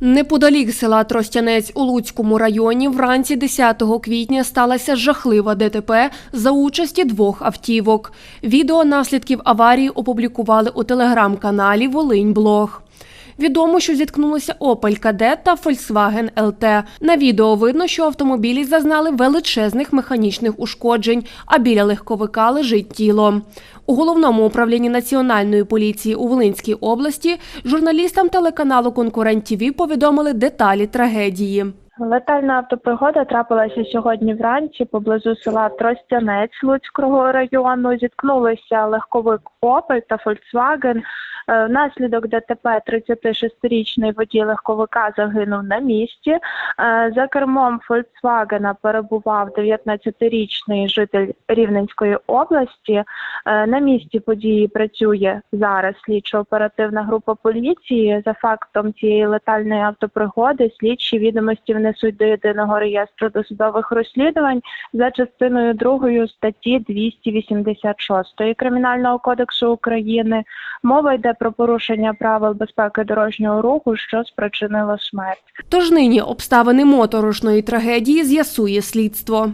Неподалік села Тростянець у Луцькому районі вранці 10 квітня сталася жахлива ДТП за участі двох автівок. Відео наслідків аварії опублікували у телеграм-каналі Волиньблог. Відомо, що зіткнулися Opel Kadett та Volkswagen LT. На відео видно, що автомобілі зазнали величезних механічних ушкоджень, а біля легковика лежить тіло. У головному управлінні національної поліції у Волинській області журналістам телеканалу Конкурент ТІВІ повідомили деталі трагедії. Летальна автопригода трапилася сьогодні вранці поблизу села Тростянець Луцького району. Зіткнулися легковик Opel та Volkswagen. Е, Внаслідок ДТП 36-річний водій легковика загинув на місці. Е, За кермом Volkswagen перебував 19-річний житель Рівненської області. Е, На місці події працює зараз слідчо-оперативна група поліції. За фактом цієї летальної автопригоди слідчі відомості внесуть до єдиного реєстру досудових розслідувань за частиною 2 статті 286 Кримінального кодексу України. Мова йде про порушення правил безпеки дорожнього руху, що спричинило смерть. Тож нині обставини моторошної трагедії з'ясує слідство.